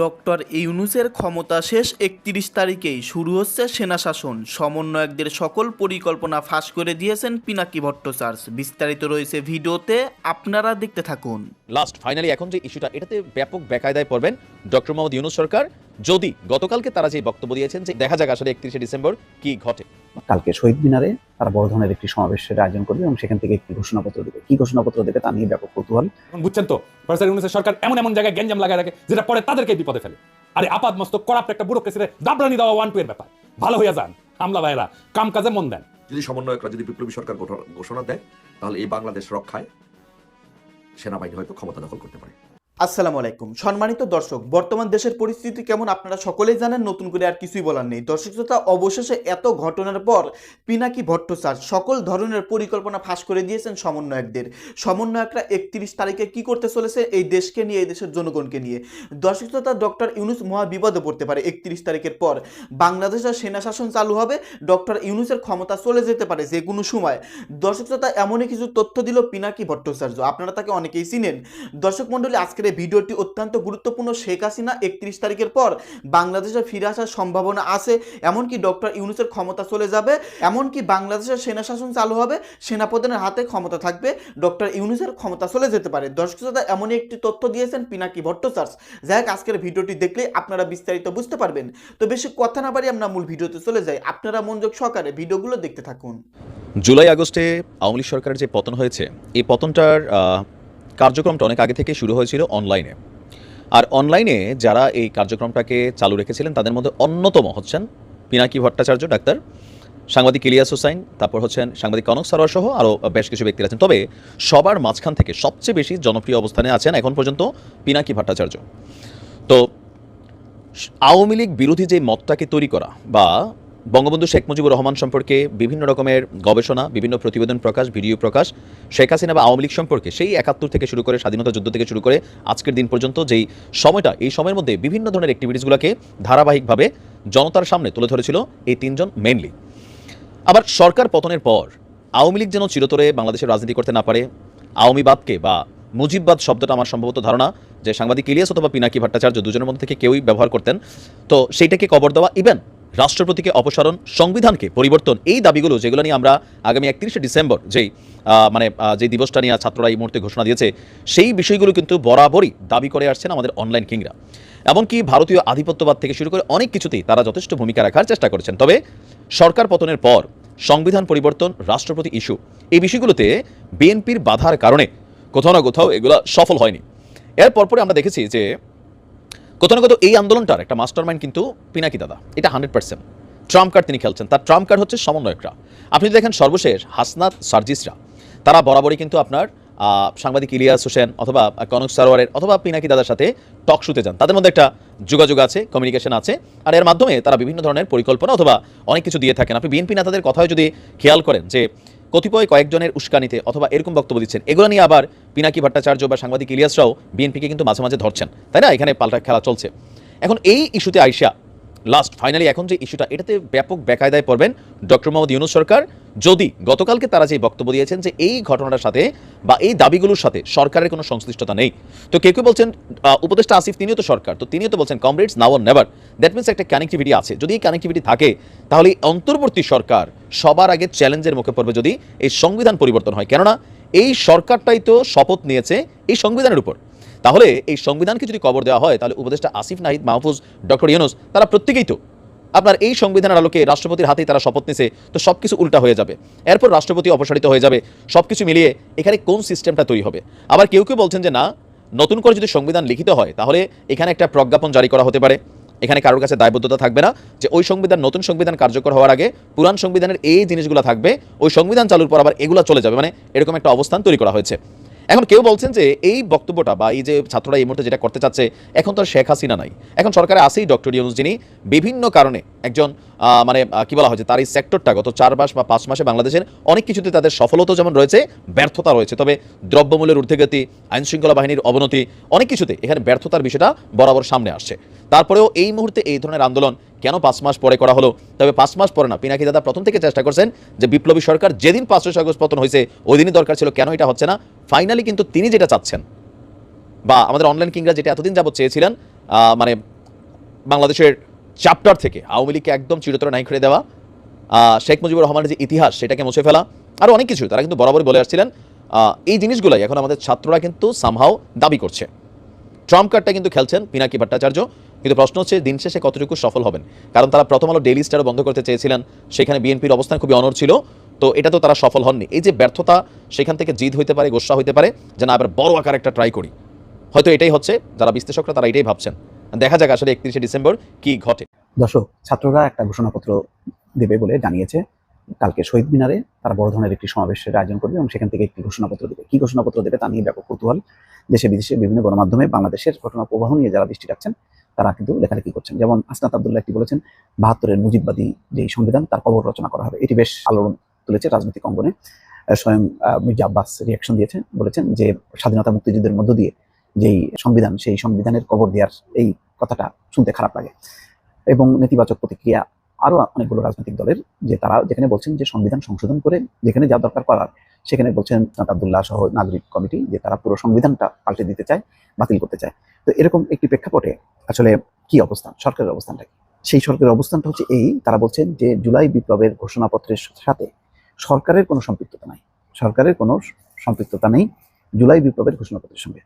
Doctor ইউনুসের ক্ষমতা শেষ একত্রিশ তারিখেই শুরু হচ্ছে সেনা শাসন সমন্বয়কদের সকল পরিকল্পনা ফাঁস করে দিয়েছেন পিনাকি ভট্টাচার্য। বিস্তারিত রয়েছে ভিডিওতে, আপনারা দেখতে থাকুন। লাস্ট ফাইনালি এখন যে ইস্যুটা এটাতে ব্যাপক বেকায়দায় পড়বেন ডক্টর মোহাম্মদ ইউনুস সরকার। যদি গতকালকে তারা যে বক্তব্য দিয়েছেন যে দেখা যাক আসলে একত্রিশে ডিসেম্বর কি ঘটে। কালকে শহীদ মিনারে তারা বড় ধরনের একটি সমাবেশের আয়োজন করবে এবং সেখান থেকে একটি ঘোষণাপত্র দেবে। কি ঘোষণাপত্র দেবে তা নিয়ে ব্যাপক কৌতূহল। বুঝছেন তো প্রফেসর ইউনুসের সরকার এমন এমন জায়গায় গ্যাঞ্জাম লাগায় রাখে যেটা পরে তাদেরকে বিপদে ফেলে। আরে আপাদ মস্তক করাপ্ট একটা ব্যুরোক্রেসিরে দাবরানি দেওয়া ওয়ান টু এর ব্যাপার। ভালো হইয়া যান হামলা ভাইরা কাম কাজে মন দেন। যদি সমন্বয়করা যদি বিপ্লবী সরকার ঘোষণা দেয় তাহলে এই বাংলাদেশ রক্ষায় সেনাবাহিনী হয়তো ক্ষমতা দখল করতে পারে। আসসালামু আলাইকুম। সম্মানিত দর্শক, বর্তমান দেশের পরিস্থিতি কেমন আপনারা সকলেই জানেন, নতুন করে আর কিছুই বলার নেই। দর্শক শ্রোতা, অবশেষে এত ঘটনার পর পিনাকি ভট্টাচার্য সকল ধরনের পরিকল্পনা ফাঁস করে দিয়েছেন সমন্বয়কদের। সমন্বয়করা একত্রিশ তারিখে কি করতে চলেছে এই দেশকে নিয়ে, এই দেশের জনগণকে নিয়ে? দর্শক শ্রোতা, ডক্টর ইউনুস মহা বিপদে পড়তে পারে একত্রিশ তারিখের পর। বাংলাদেশের সেনা শাসন চালু হবে, ডক্টর ইউনুসের ক্ষমতা চলে যেতে পারে যে কোনো সময়। দর্শক শ্রোতা, এমনই কিছু তথ্য দিল পিনাকি ভট্টাচার্য। আপনারা তাকে অনেকেই চিনেন। দর্শক মণ্ডলী, আজকের এই ভিডিওটি অত্যন্ত গুরুত্বপূর্ণ। শেখ হাসিনা একত্রিশ তারিখের পর বাংলাদেশে ফিরে আসার সম্ভাবনা আছে। এমনকি ডক্টর ইউনুসের ক্ষমতা চলে যাবে। এমনকি বাংলাদেশের সেনা শাসন চালু হবে। সেনাপ্রধানের হাতে ক্ষমতা থাকবে। ডক্টর ইউনুসের ক্ষমতা চলে যেতে পারে। দর্শক শ্রোতা, এমনই একটি তথ্য দিয়েছেন পিনাকি ভট্টাচার্য। যাই হোক, আজকের ভিডিওটি দেখলে আপনারা বিস্তারিত বুঝতে পারবেন। তো বেশি কথা না পারি আমরা মূল ভিডিওতে চলে যাই। আপনারা মনোযোগ সহকারে ভিডিওগুলো দেখতে থাকুন। জুলাই আগস্টে আওয়ামী লীগ সরকারের যে পতন হয়েছে, এই পতনটার কার্যক্রমটা অনেক আগে থেকে শুরু হয়েছিল অনলাইনে আর অনলাইনে যারা এই কার্যক্রমটাকে চালু রেখেছিলেন, তাদের মধ্যে অন্যতম হচ্ছেন পিনাকি ভট্টাচার্য, ডাক্তার, সাংবাদিক ইলিয়াস হোসাইন, তারপর হচ্ছেন সাংবাদিক কনক সারোয়ার সহ আরও বেশ কিছু ব্যক্তি আছেন। তবে সবার মাঝখান থেকে সবচেয়ে বেশি জনপ্রিয় অবস্থানে আছেন এখন পর্যন্ত পিনাকি ভট্টাচার্য। তো, আওয়ামী লীগ বিরোধী যে মতটাকে তৈরি করা বা বঙ্গবন্ধু শেখ মুজিবুর রহমান সম্পর্কে বিভিন্ন রকমের গবেষণা, বিভিন্ন প্রতিবেদন প্রকাশ, ভিডিও প্রকাশ, শেখ হাসিনা বা আওয়ামী লীগ সম্পর্কে সেই একাত্তর থেকে শুরু করে, স্বাধীনতা যুদ্ধ থেকে শুরু করে আজকের দিন পর্যন্ত যেই সময়টা, এই সময়ের মধ্যে বিভিন্ন ধরনের অ্যাক্টিভিটিসগুলোকে ধারাবাহিকভাবে জনতার সামনে তুলে ধরেছিল এই তিনজন মেনলি আবার সরকার পতনের পর, আওয়ামী লীগ যেন চিরতরে বাংলাদেশের রাজনীতি করতে না পারে, আওয়ামীবাদকে বা মুজিববাদ শব্দটা আমার সম্ভবত ধারণা যে সাংবাদিক ইলিয়াস অথবা পিনাকি ভট্টাচার্য দুজনের মধ্যে থেকে কেউই ব্যবহার করতেন। তো সেইটাকে কবর দেওয়া ইভেন রাষ্ট্রপতিকে অপসারণ সংবিধানকে পরিবর্তন, এই দাবিগুলো যেগুলো নিয়ে আমরা আগামী একত্রিশে ডিসেম্বর যেই মানে যে দিবসটা নিয়ে ছাত্ররা এই মুহূর্তে ঘোষণা দিয়েছে, সেই বিষয়গুলো কিন্তু বরাবরই দাবি করে আসছেন আমাদের অনলাইন কিংরা। এমনকি ভারতীয় আধিপত্যবাদ থেকে শুরু করে অনেক কিছুতেই তারা যথেষ্ট ভূমিকা রাখার চেষ্টা করেছেন। তবে সরকার পতনের পর সংবিধান পরিবর্তন, রাষ্ট্রপতি ইস্যু, এই বিষয়গুলোতে বিএনপির বাধার কারণে কোথাও না কোথাও এগুলো সফল হয়নি। এর পরপরে আমরা দেখেছি যে কোথাও না কোথাও এই আন্দোলনটার একটা মাস্টার মাইন্ড কিন্তু পিনাকি দাদা, এটা হান্ড্রেড পার্সেন্ট ট্রাম্প কার্ড তিনি খেলছেন, তার ট্রাম্প কার্ড হচ্ছে সমন্বয়করা। আপনি দেখেন সর্বশেষ হাসনাত সার্জিসরা, তারা বরাবরই কিন্তু আপনার সাংবাদিক ইলিয়াস হোসেন অথবা কনক সারোয়ারের অথবা পিনাকি দাদার সাথে টক শুতে যান। তাদের মধ্যে একটা যোগাযোগ আছে কমিউনিকেশন আছে, আর এর মাধ্যমে তারা বিভিন্ন ধরনের পরিকল্পনা অথবা অনেক কিছু দিয়ে থাকেন। আপনি বিএনপি নেতাদের কথাও যদি খেয়াল করেন যে কতিপয় কয়েকজনের উস্কানিতে অথবা এরকম বক্তব্য দিচ্ছেন। এগুলো নিয়ে আবার পিনাকি ভট্টাচার্য বা সাংবাদিক ইলিয়াসরাও বিএনপিকে কিন্তু মাঝে মাঝে ধরছেন। তাই না? এখানে পাল্টা খেলা চলছে। এখন এই ইস্যুতে আইসা লাস্ট ফাইনালি এখন যে ইস্যুটা এটাতে ব্যাপক বেকায়দায় পড়বেন ডক্টর মোহাম্মদ ইউনুস সরকার। যদি গতকালকে তারা যে বক্তব্য দিয়েছেন যে এই ঘটনাটার সাথে বা এই দাবিগুলোর সাথে সরকারের কোনো সংশ্লিষ্টতা নেই, তো কেউ কেউ বলছেন উপদেষ্টা আসিফ তিনিও তো সরকার, তো তিনিও তো বলছেন comrades now never that means একটা কানেক্টিভিটি আছে। যদি এই কানেক্টিভিটি থাকে, তাহলে অন্তর্বর্তী সরকার সবার আগে চ্যালেঞ্জের মুখে পড়বে যদি এই সংবিধান পরিবর্তন হয়। কেননা এই সরকারটাই তো শপথ নিয়েছে এই সংবিধানের উপর। তাহলে এই সংবিধানকে যদি কবর দেওয়া হয়, তাহলে উপদেষ্টা আসিফ নাহিদ মাহফুজ, ডক্টর ইউনুস, তারা প্রত্যেকেই তো। আপনার এই সংবিধানের আলোকে রাষ্ট্রপতির হাতেই তারা শপথ নিছে, তো সব কিছু উল্টা হয়ে যাবে। এরপর রাষ্ট্রপতি অপসারিত হয়ে যাবে সব কিছু মিলিয়ে এখানে কোন সিস্টেমটা তৈরি হবে? আবার কেউ কেউ বলছেন যে, না, নতুন করে যদি সংবিধান লিখিত হয়, তাহলে এখানে একটা প্রজ্ঞাপন জারি করা হতে পারে। এখানে কারোর কাছে দায়বদ্ধতা থাকবে না যে, ওই সংবিধান নতুন সংবিধান কার্যকর হওয়ার আগে পুরান সংবিধানের এই জিনিসগুলো থাকবে, ওই সংবিধান চালুর পর আবার এগুলো চলে যাবে। মানে এরকম একটা অবস্থান তৈরি করা হয়েছে। এখন কেউ বলছেন যে এই বক্তব্যটা বা এই যে ছাত্ররা এই মুহূর্তে যেটা করতে চাচ্ছে, এখন তো শেখ হাসিনা নাই। এখন সরকারে আসেই ডক্টর ইউনুস, যিনি বিভিন্ন কারণে একজন মানে কি বলা হয়েছে তার এই সেক্টরটা গত চার মাস বা পাঁচ মাসে বাংলাদেশের অনেক কিছুতে তাদের সফলতা যেমন রয়েছে, ব্যর্থতা রয়েছে। তবে দ্রব্যমূল্যের ঊর্ধ্বগতি, আইনশৃঙ্খলা বাহিনীর অবনতি, অনেক কিছুতে এখানে ব্যর্থতার বিষয়টা বরাবর সামনে আসছে। তারপরেও এই মুহূর্তে এই ধরনের আন্দোলন কেন পাঁচ মাস পরে করা হলো? তবে পাঁচ মাস পরে না, পিনাকি দাদা প্রথম থেকে চেষ্টা করছেন যে বিপ্লবী সরকার যেদিন পাঁচশো আগস্ট পতন হয়েছে ওই দিনই দরকার ছিল কেন এটা হচ্ছে না? ফাইনালি কিন্তু তিনি যেটা চাচ্ছেন, বা আমাদের অনলাইন কিংরা যেটা এতদিন যাবত চেয়েছিলেন মানে বাংলাদেশের চ্যাপ্টার থেকে, আওয়ামী লীগকে একদম চিরতরে নাই করে দেওয়া শেখ মুজিবুর রহমানের যে ইতিহাস সেটাকে মুছে ফেলা আরও অনেক কিছু, তারা কিন্তু বরাবরই বলে আসছিলেন। এই জিনিসগুলোই এখন আমাদের ছাত্ররা কিন্তু সামহাও দাবি করছে। ট্রাম্প কার্ডটা কিন্তু খেলছেন পিনাকি ভট্টাচার্য। কিন্তু প্রশ্ন হচ্ছে, দিন শেষে কতটুকু সফল হবেন? কারণ তারা প্রথম আলো ডেইলি স্টার বন্ধ করতে চেয়েছিলেন, সেখানে বিএনপির অবস্থান খুবই অনর ছিল। তো এটা তো তারা সফল হননি। এই যে ব্যর্থতা, সেখান থেকে জিদ হইতে পারে, গোসা হইতে পারে, যে না, আবার বড় আকার একটা ট্রাই করি। হয়তো এটাই হচ্ছে, যারা বিশ্লেষকরা তারা এটাই ভাবছেন। দেখা যাক আসলে একত্রিশে ডিসেম্বর কি ঘটে। দর্শক, ছাত্ররা একটা ঘোষণাপত্র দেবে বলে জানিয়েছে। কালকে শহীদ মিনারে তারা বড় ধরনের একটি সমাবেশের আয়োজন করবে এবং সেখান থেকে একটি ঘোষণাপত্র দেবে। কি ঘোষণাপত্র দেবে তা নিয়ে ব্যাপক কৌতূহল দেশে বিদেশে বিভিন্ন গণমাধ্যমে বাংলাদেশের ঘটনা প্রবাহ নিয়ে যারা দৃষ্টি রাখছেন, তারা কিন্তু লেখালেখি করছেন। যেমন আসনাত আবদুল্লাহ একটি বলেছেন, বাহাত্তরের মুজিববাদী যে সংবিধান, তার কবর রচনা করা হবে। এটি বেশ আলোড়ন তুলেছে রাজনৈতিক অঙ্গনে। স্বয়ং মির্জা আব্বাস রিয়াকশন দিয়েছেন বলেছেন যে স্বাধীনতা মুক্তিযুদ্ধের মধ্য দিয়ে যেই সংবিধান, সেই সংবিধানের কবর দেওয়ার এই কথাটা শুনতে খারাপ লাগে। এবং নেতিবাচক প্রতিক্রিয়া আরও অনেকগুলো রাজনৈতিক দলের যে তারা যেখানে বলছেন যে সংবিধান সংশোধন করে যেখানে যা দরকার করার, সেখানে বলছেন আবদুল্লাহ সহ নাগরিক কমিটি যে তারা পুরো সংবিধানটা পাল্টে দিতে চায়, বাতিল করতে চায়। তো এরকম একটি প্রেক্ষাপটে আসলে কি অবস্থান? সরকারের অবস্থানটা সেই সরকারের অবস্থানটা হচ্ছে এই, তারা বলছেন যে জুলাই বিপ্লবের ঘোষণাপত্রের সাথে সরকারের কোনো সম্পৃক্ততা নাই। সরকারের কোনো সম্পৃক্ততা নেই জুলাই বিপ্লবের ঘোষণাপত্রের সঙ্গে।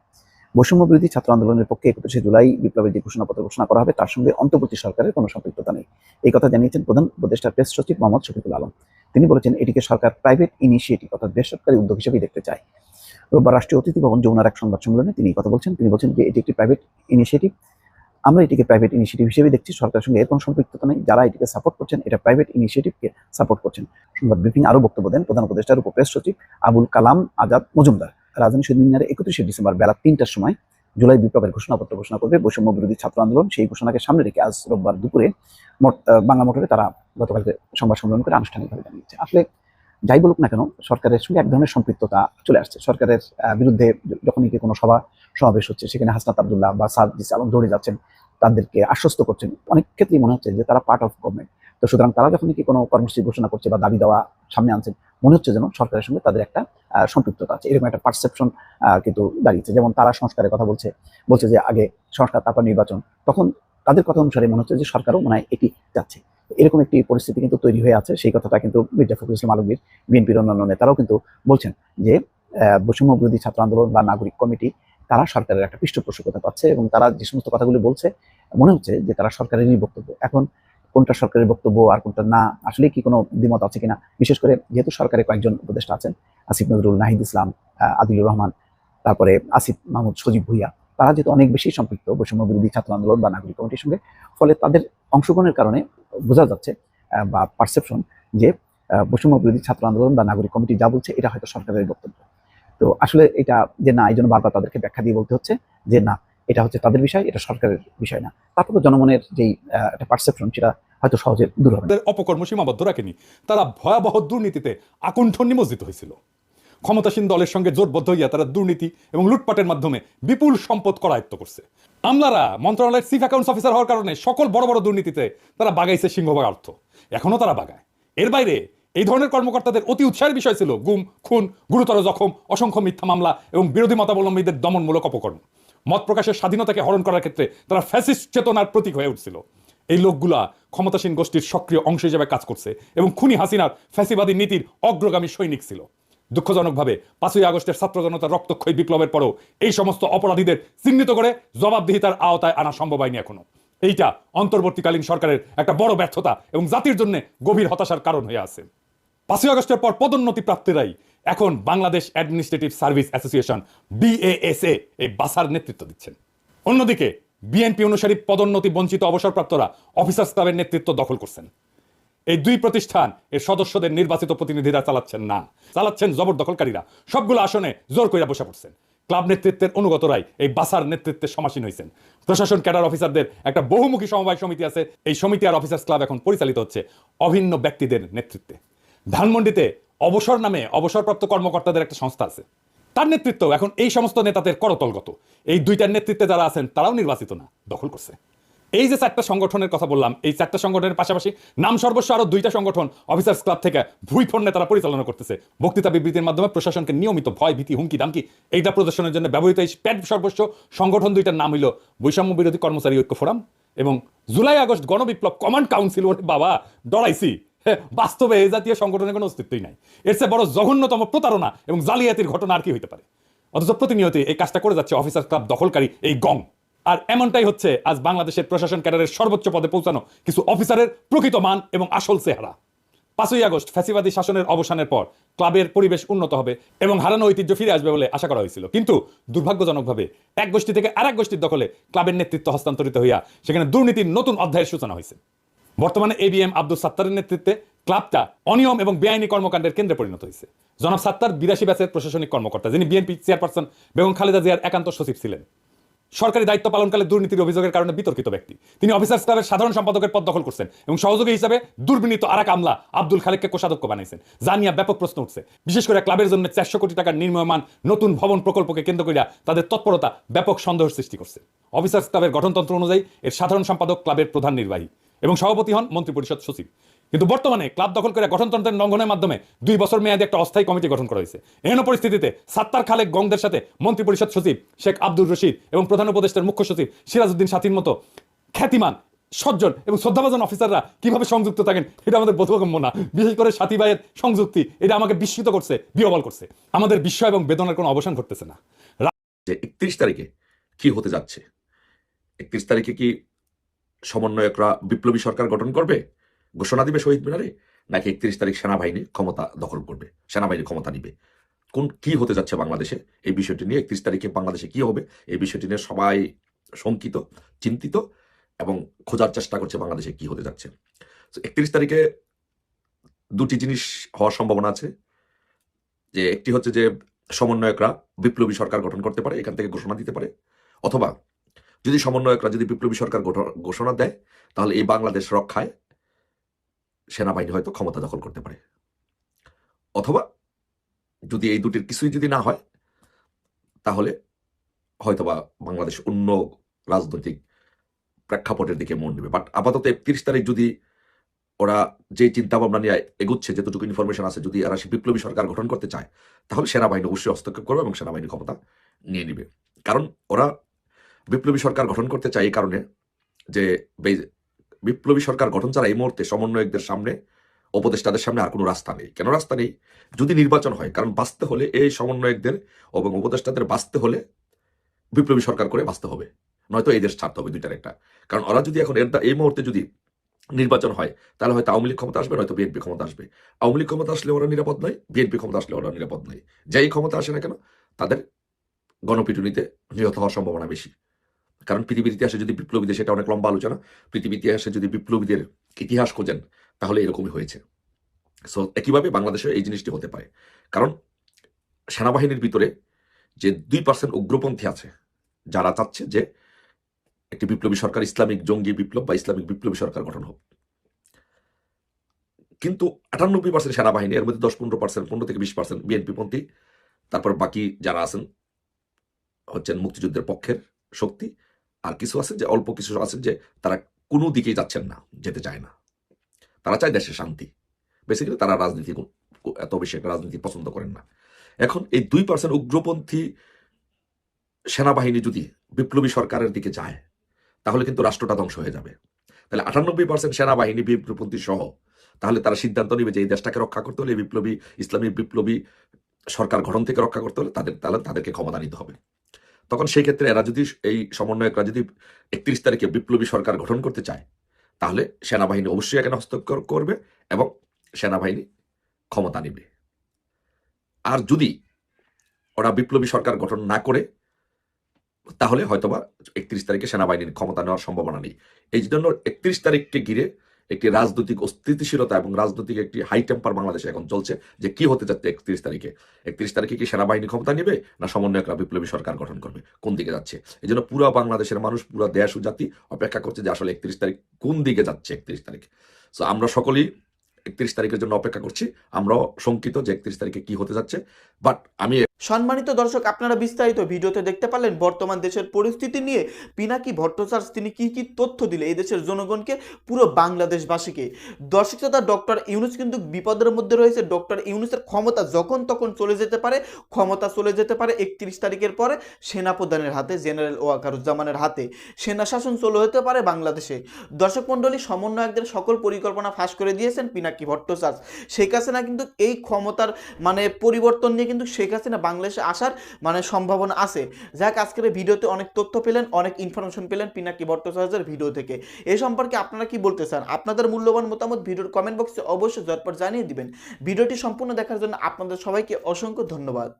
বৈষম্য বিরোধী ছাত্র আন্দোলনের পক্ষে একত্রিশে জুলাই বিপ্লবের যে ঘোষণাপত্র ঘোষণা করা হবে, তার সঙ্গে অন্তর্বর্তী সরকারের কোনো সম্পৃক্ততা নেই। এই কথা জানিয়েছেন প্রধান উপদেষ্টা প্রেস সচিব মোহাম্মদ শফিকুল আলম। তিনি বলেছেন, এটিকে সরকার প্রাইভেট ইনিশিয়েটিভ অর্থাৎ বেসরকারি উদ্যোগ হিসেবেই দেখতে চায়। রোববার রাষ্ট্রীয় অতিথি ভবন যমুনার এক সংবাদ সম্মেলনে তিনি কথা বলছেন। তিনি বলছেন যে, এটি একটি প্রাইভেট ইনিশিয়েটিভ। আমরা এটিকে প্রাইভেট ইনিশিয়েটিভ হিসেবে দেখছি। সরকারের সঙ্গে এর কোনো সম্পৃক্ততা নেই। যারা এটিকে সাপোর্ট করছেন, এটা প্রাইভেট ইনিশিয়েটিভকে সাপোর্ট করছেন। সংবাদ ব্রিফিং আরও বক্তব্য দেন প্রধান উপদেষ্টার উপপ্রেস সচিব আবুল কালাম আজাদ মজুমদার। রাজধানী শহীদ মিনারে একত্রিশে ডিসেম্বর বেলা তিনটার সময় জুলাই বিপ্লবের ঘোষণাপত্র ঘোষণা করবে বৈষম্য বিরোধী ছাত্র আন্দোলন। সেই ঘোষণাকে সামনে রেখে আজ রোববার দুপুরে বাংলা মোটরে তারা গতকালকে সংবাদ সম্মেলন করে আনুষ্ঠানিকভাবে জানিয়েছে। আসলে যাই বলুক না কেন, সরকারের সঙ্গে এক ধরনের সম্পৃক্ততা চলে আসছে। সরকারের বিরুদ্ধে যখনই কি কোনো সভা, সমাবেশ হচ্ছে, সেখানে হাসনাত আবদুল্লাহ বা সার্জিস আলম দৌড়ে যাচ্ছেন, তাদেরকে আশ্বস্ত করছেন। অনেক ক্ষেত্রেই মনে হচ্ছে যে তারা পার্ট অফ গভর্নমেন্ট তো সুতরাং তারা যখন কি কোনো কর্মসূচি ঘোষণা করছে বা দাবি দেওয়া সামনে আনছেন মনে হচ্ছে যেন সরকারের সঙ্গে তাদের একটা সম্পৃক্ততা আছে। এরকম একটা পারসেপশন কিন্তু দাঁড়িয়েছে। যেমন তারা সংস্কারের কথা বলছে বলছে যে আগে সংস্কার, তারপর নির্বাচন। তখন তাদের কথা অনুসারে মনে হচ্ছে যে সরকারও মনে হয় এটি যাচ্ছে। এরকম একটি পরিস্থিতি কিন্তু তৈরি হয়ে আছে। সেই কথাটা কিন্তু মির্জা ফখরুল ইসলাম আলমগীর, বিএনপির অন্যান্য নেতারাও কিন্তু বলছেন যে বৈষম্য বিরোধী ছাত্র আন্দোলন বা নাগরিক কমিটি, তারা সরকারের একটা পৃষ্ঠপোষকতা পাচ্ছে এবং তারা যে সমস্ত কথাগুলি বলছে, মনে হচ্ছে যে তারা সরকারেরই বক্তব্য। এখন কোনটা সরকারের বক্তব্য আর কোনটা না, আসলে কি কোনো দ্বিমত আছে কিনা? বিশেষ করে যেহেতু সরকারের কয়েকজন উপদেষ্টা আছেন, আসিফ নজরুল, নাহিদ ইসলাম আদিলুর রহমান, তারপরে আসিফ মাহমুদ, সজীব ভুইয়া, তারা যেহেতু অনেক বেশি সম্পৃক্ত বৈষম্য বিরোধী ছাত্র আন্দোলন বা নাগরিক কমিটির সঙ্গে, ফলে তাদের অংশগ্রহণের কারণে বোঝা যাচ্ছে বা পারসেপশন যে বৈষম্য বিরোধী ছাত্র আন্দোলন বা নাগরিক কমিটি যা বলছে, এটা হয়তো সরকারের বক্তব্য। তো আসলে এটা যে না, এই জন্য বারবার তাদেরকে ব্যাখ্যা দিয়ে বলতে হচ্ছে যে না এটা হচ্ছে তাদের বিষয়, এটা সরকারের বিষয় না। তারপরে জনমনের যেই একটা পারসেপশন সেটা হয়তো সহজে দূর হবে অপকর্ম সীমাবদ্ধ রাখেনি। তারা ভয়াবহ দুর্নীতিতে আকণ্ঠ নিমজ্জিত হয়েছিল। ক্ষমতাসীন দলের সঙ্গে জোটবদ্ধ হইয়া তারা দুর্নীতি এবং লুটপাটের মাধ্যমে বিপুল সম্পদ করায়ত্ত করছে। আমলারা মন্ত্রণালয়ের চিফ অ্যাকাউন্টস অফিসার হওয়ার কারণে সকল বড় বড় দুর্নীতিতে তারা বাগাইছে সিংহভাগ অর্থ। এখনও তারা বাগায়। এর বাইরে এই ধরনের কর্মকর্তাদের অতি উৎসাহের বিষয় ছিল গুম, খুন, গুরুতর জখম, অসংখ্য মিথ্যা মামলা এবং বিরোধী মতাবলম্বীদের দমনমূলক অপকর্ম। মত প্রকাশের স্বাধীনতাকে হরণ করার ক্ষেত্রে তারা ফ্যাসিস্ট চেতনার প্রতীক হয়ে উঠছিল। এই লোকগুলা ক্ষমতাসীন গোষ্ঠীর সক্রিয় অংশ হিসেবে কাজ করছে এবং খুনি হাসিনার ফ্যাসিবাদী নীতির অগ্রগামী সৈনিক ছিল। দুঃখজনকভাবে পাঁচই আগস্টের ছাত্র জনতার রক্তক্ষয়ী বিপ্লবের পরও এই সমস্ত অপরাধীদের চিহ্নিত করে জবাবদিহিতার আওতায় আনা সম্ভব হয়নি এখনও। এইটা অন্তর্বর্তীকালীন সরকারের একটা বড় ব্যর্থতা এবং জাতির জন্য গভীর হতাশার কারণ হয়ে আছে। পাঁচই আগস্টের পর পদোন্নতি প্রাপ্তিরাই এখন Bangladesh administrative service association BASA এই বাসার নেতৃত্ব দিচ্ছেন। অন্যদিকে বিএনপি অনুসারী পদোন্নতি বঞ্চিত অবসরপ্রাপ্তরা অফিসার্স ক্লাবের নেতৃত্ব দখল করছেন। এই দুই প্রতিষ্ঠান এর সদস্যদের নির্বাচিত প্রতিনিধিরা চালাচ্ছেন না। চালাচ্ছেন জবরদখলকারীরা। সবগুলো আসনে জোর কইরা বসে পড়ছেন। ক্লাব নেতৃত্বের অনুগতরাই এই বাসার নেতৃত্বে সমাসীন হয়েছেন প্রশাসন ক্যাডার অফিসারদের একটা বহুমুখী সমবায় সমিতি আছে। এই সমিতি আর অফিসার্স ক্লাব এখন পরিচালিত হচ্ছে অভিন্ন ব্যক্তিদের নেতৃত্বে। ধানমন্ডিতে অবসর নামে অবসরপ্রাপ্ত কর্মকর্তাদের একটা সংস্থা আছে। তার নেতৃত্ব এখন এই সমস্ত নেতাদের করতলগত। এই দুইটার নেতৃত্বে যারা আছেন তারাও নির্বাচিত না দখল করছে। এই যে চারটা সংগঠনের কথা বললাম এই চারটা সংগঠনের পাশাপাশি নাম সর্বস্ব আরও দুইটা সংগঠন অফিসার্স ক্লাব থেকে ভুই ফোন তারা পরিচালনা করতেছে। বক্তৃতা বিবৃতির মাধ্যমে প্রশাসনকে নিয়মিত ভয় ভীতি হুমকি দামকি এইটা প্রদর্শনের জন্য ব্যবহৃত এই প্যাড সর্বস্ব সংগঠন দুইটার নাম হইল বৈষম্য বিরোধী কর্মচারী ঐক্য ফোরাম এবং জুলাই আগস্ট গণবিপ্লব কমান্ড কাউন্সিল ওরে বাবা ডরাইছি। হ্যাঁ, বাস্তবে এই জাতীয় সংগঠনের কোনো অস্তিত্বই নাই। এর চেয়ে বড় জঘন্যতম প্রতারণা এবং জালিয়াতির ঘটনা আর কি হইতে পারে? অথচ প্রতিনিয়ত এই কাজটা করে যাচ্ছে অফিসার ক্লাব দখলকারী এই গং। আর এমনটাই হচ্ছে আজ বাংলাদেশের প্রশাসন ক্যাডারের সর্বোচ্চ পদে পৌঁছানো কিছু অফিসারের প্রকৃত মান এবং আসল চেহারা। পাঁচই আগস্ট ফ্যাসিবাদী শাসনের অবসানের পর ক্লাবের পরিবেশ উন্নত হবে এবং হারানো ঐতিহ্য ফিরে আসবে বলে আশা করা হয়েছিল। কিন্তু দুর্ভাগ্যজনকভাবে এক গোষ্ঠী থেকে আরেক গোষ্ঠীর দখলে ক্লাবের নেতৃত্ব হস্তান্তরিত হইয়া সেখানে দুর্নীতির নতুন অধ্যায়ের সূচনা হয়েছে বর্তমানে এবিএম আব্দুল সাত্তারের নেতৃত্বে ক্লাবটা অনিয়ম এবং বেআইনি কর্মকাণ্ডের কেন্দ্রে পরিণত হয়েছে। জনাব সাত্তার বিরাশি ব্যাচের প্রশাসনিক কর্মকর্তা, যিনি বিএনপি চেয়ারপারসন বেগম খালেদা জিয়ার একান্ত সচিব ছিলেন। সরকারি দায়িত্ব পালনকালে দুর্নীতির অভিযোগের কারণে বিতর্কিত ব্যক্তি। তিনি অফিসার্স ক্লাবের সাধারণ সম্পাদকের পদ দখল করছেন এবং সহযোগী হিসাবে দুর্বিনীত আরাক আমলা আব্দুল খালেককে কোষাধ্যক্ষ বানাইছেন। যা নিয়ে ব্যাপক প্রশ্ন উঠছে। বিশেষ করে ক্লাবের জন্য চারশো কোটি টাকার নির্ময়মান নতুন ভবন প্রকল্পকে কেন্দ্র করিয়া তাদের তৎপরতা ব্যাপক সন্দেহ সৃষ্টি করছে। অফিসার্স ক্লাবের গঠনতন্ত্র অনুযায়ী এর সাধারণ সম্পাদক ক্লাবের প্রধান নির্বাহী। এবং সভাপতি হন মন্ত্রিপরিষদ সচিব। কিন্তু বর্তমানে ক্লাব দখল করে গঠনতন্ত্রের লঙ্ঘনের মাধ্যমে দুই বছর মেয়াদে একটা অস্থায়ী কমিটি গঠন করা হয়েছে। এহেন পরিস্থিতিতে সাত্তার খালেক গংদের সাথে মন্ত্রিপরিষদ সচিব শেখ আব্দুর রশিদ এবং প্রধান উপদেষ্টার মুখ্য সচিব সিরাজউদ্দিন সাথীর মতো খ্যাতিমান, সজ্জন এবং শ্রদ্ধাভাজন অফিসাররা কীভাবে সংযুক্ত থাকেন এটা আমাদের বোধগম্য না। বিশেষ করে সাথী ভাইয়ের সংযুক্তি, এটা আমাকে বিস্মিত করছে, বিহবল করছে। আমাদের বিস্ময় এবং বেদনার কোনো অবসান ঘটতেছে না। একত্রিশ তারিখে কি হতে যাচ্ছে? একত্রিশ তারিখে কি সমন্বয়করা বিপ্লবী সরকার গঠন করবে? ঘোষণা দিবে শহীদ মিনারে? নাকি একত্রিশ তারিখ সেনাবাহিনী ক্ষমতা দখল করবে? সেনাবাহিনী ক্ষমতা নিবে। কোন, কি হতে যাচ্ছে বাংলাদেশে? এই বিষয়টি নিয়ে একত্রিশ তারিখে বাংলাদেশে কি হবে? এই বিষয়টি নিয়ে সবাই শঙ্কিত, চিন্তিত এবং খোঁজার চেষ্টা করছে বাংলাদেশে কি হতে যাচ্ছে। একত্রিশ তারিখে দুটি জিনিস হওয়ার সম্ভাবনা আছে। যে একটি হচ্ছে যে সমন্বয়করা বিপ্লবী সরকার গঠন করতে পারে, এখান থেকে ঘোষণা দিতে পারে। অথবা যদি সমন্বয়করা, যদি বিপ্লবী সরকার ঘোষণা দেয়, তাহলে এই বাংলাদেশ রক্ষায় সেনাবাহিনী হয়তো ক্ষমতা দখল করতে পারে। অথবা যদি এই দুটির কিছুই যদি না হয়, তাহলে হয়তোবা বাংলাদেশ অন্য রাজনৈতিক প্রেক্ষাপটের দিকে মন নেবে বাট আপাতত একত্রিশ তারিখ যদি ওরা যে চিন্তা ভাবনা নিয়ে এগুচ্ছে যেটুকু ইনফরমেশন আছে, যদি এরা বিপ্লবী সরকার গঠন করতে চায়, তাহলে সেনাবাহিনী অবশ্যই হস্তক্ষেপ করবে এবং সেনাবাহিনী ক্ষমতা নিয়ে নিবে। কারণ ওরা বিপ্লবী সরকার গঠন করতে চাই এই কারণে যে বিপ্লবী সরকার গঠন ছাড়া এই মুহূর্তে সমন্বয়কদের সামনে, উপদেষ্টাদের সামনে আর কোনো রাস্তা নেই। কেন রাস্তা নেই? যদি নির্বাচন হয়, কারণ বাঁচতে হলে এই সমন্বয়কদের এবং উপদেষ্টাদের বাঁচতে হলে বিপ্লবী সরকার করে বাঁচতে হবে। নয়তো এই দেশ ছাড়তে হবে দুইটার একটা। কারণ ওরা যদি এখন এই মুহূর্তে যদি নির্বাচন হয়, তাহলে হয়তো আওয়ামী লীগ ক্ষমতা আসবে, নয়তো বিএনপি ক্ষমতা আসবে। আওয়ামী লীগ ক্ষমতা আসলে ওরা নিরাপদ নয়, বিএনপি ক্ষমতা আসলে ওরা নিরাপদ নয়। যেই ক্ষমতা আসে না কেন, তাদের গণপিটুনিতে নিহত হওয়ার সম্ভাবনা বেশি। কারণ পৃথিবীর ইতিহাসে যদি বিপ্লবীদের, সেটা অনেক লম্বা আলোচনা, পৃথিবীর ইতিহাসে যদি বিপ্লবীদের ইতিহাস খোঁজেন, তাহলে এরকমই হয়েছে। সো একইভাবে বাংলাদেশে এই জিনিসটি হতে পারে। কারণ সেনাবাহিনীর ভিতরে যে দুই পার্সেন্ট উগ্রপন্থী আছে, যারা চাচ্ছে যে একটি বিপ্লবী সরকার ইসলামিক জঙ্গি বিপ্লব বা ইসলামিক বিপ্লবী সরকার গঠন হোক। কিন্তু আটানব্বই পার্সেন্ট সেনাবাহিনী, এর মধ্যে দশ পনেরো পার্সেন্ট পনেরো থেকে বিশ পার্সেন্ট বিএনপি পন্থী, তারপর বাকি যারা আছেন হচ্ছেন মুক্তিযুদ্ধের পক্ষের শক্তি আর কিছু আছেন যে, অল্প কিছু আছেন যে, তারা কোনো দিকেই যাচ্ছেন না, যেতে চায় না। তারা চায় দেশের শান্তি। বেসিক্যালি তারা রাজনীতি এত বেশি একটা রাজনীতি পছন্দ করেন না। এখন এই দুই পার্সেন্ট উগ্রপন্থী সেনাবাহিনী যদি বিপ্লবী সরকারের দিকে যায়, তাহলে কিন্তু রাষ্ট্রটা ধ্বংস হয়ে যাবে। তাহলে আটানব্বই পার্সেন্ট সেনাবাহিনী বিপ্লবপন্থী সহ, তাহলে তারা সিদ্ধান্ত নেবে যে, এই দেশটাকে রক্ষা করতে হলে বিপ্লবী, ইসলামী বিপ্লবী সরকার গঠন থেকে রক্ষা করতে হলে তাদের, তাহলে তাদেরকে ক্ষমতা নিতে হবে। তখন সেই ক্ষেত্রে এরা যদি এই সমন্বয়করা যদি একত্রিশ তারিখে বিপ্লবী সরকার গঠন করতে চায়, তাহলে সেনাবাহিনী অবশ্যই এখানে হস্তক্ষেপ করবে এবং সেনাবাহিনী ক্ষমতা নেবে। আর যদি ওরা বিপ্লবী সরকার গঠন না করে, তাহলে হয়তোবা একত্রিশ তারিখে সেনাবাহিনীর ক্ষমতা নেওয়ার সম্ভাবনা নেই। এই জন্য একত্রিশ তারিখকে ঘিরে একটি রাজনৈতিক অস্থিতিশীলতা এবং রাজনৈতিক একটি হাই টেম্পার বাংলাদেশে এখন চলছে যে কি হতে যাচ্ছে একত্রিশ তারিখে। একত্রিশ তারিখে কি সেনাবাহিনী ক্ষমতা নেবে না সমন্বয়করা বিপ্লবী সরকার গঠন করবে? কোন দিকে যাচ্ছে? এই জন্য পুরো বাংলাদেশের মানুষ, পুরো দেশ ও জাতি অপেক্ষা করছে যে আসলে একত্রিশ তারিখ কোন দিকে যাচ্ছে একত্রিশ তারিখ। সো আমরা সকলেই একত্রিশ তারিখের জন্য অপেক্ষা করছি। আমরাও শঙ্কিত যে একত্রিশ তারিখে কি হতে যাচ্ছে। বাট আমি সম্মানিত দর্শক, আপনারা বিস্তারিত ভিডিওতে দেখতে পারলেন বর্তমান দেশের পরিস্থিতি নিয়ে পিনাকি ভট্টাচার্য তিনি কি কি তথ্য দিলে এই দেশের জনগণকে, পুরো বাংলাদেশবাসীকে? দর্শক শ্রোতা, ডক্টর ইউনুস কিন্তু বিপদের মধ্যে রয়েছে। ডক্টর ইউনুসের ক্ষমতা যখন তখন চলে যেতে পারে, ক্ষমতা চলে যেতে পারে একত্রিশ তারিখের পরে সেনাপ্রধানের হাতে, জেনারেল ওয়াকারুজ্জামানের হাতে। সেনা শাসন চলে হতে পারে বাংলাদেশে। দর্শক মণ্ডলী, সমন্বয়কদের সকল পরিকল্পনা ফাঁস করে দিয়েছেন পিনাকি ভট্টাচার্য। শেখ হাসিনা কিন্তু এই ক্ষমতার মানে পরিবর্তন নিয়ে কিন্তু শেখ হাসিনা বাংলাদেশে আসার মানে সম্ভাবনা আছে। যাক, আজকের ভিডিওতে অনেক তথ্য পেলেন, অনেক ইনফরমেশন পেলেন পিনাকি ভট্টাচার্যের ভিডিও থেকে। এ সম্পর্কে আপনারা কি বলতে চান? আপনাদের মূল্যবান মতামত ভিডিওর কমেন্ট বক্সে অবশ্যই জটপট জানিয়ে দিবেন। ভিডিওটি সম্পূর্ণ দেখার জন্য আপনাদের সবাইকে অসংখ্য ধন্যবাদ।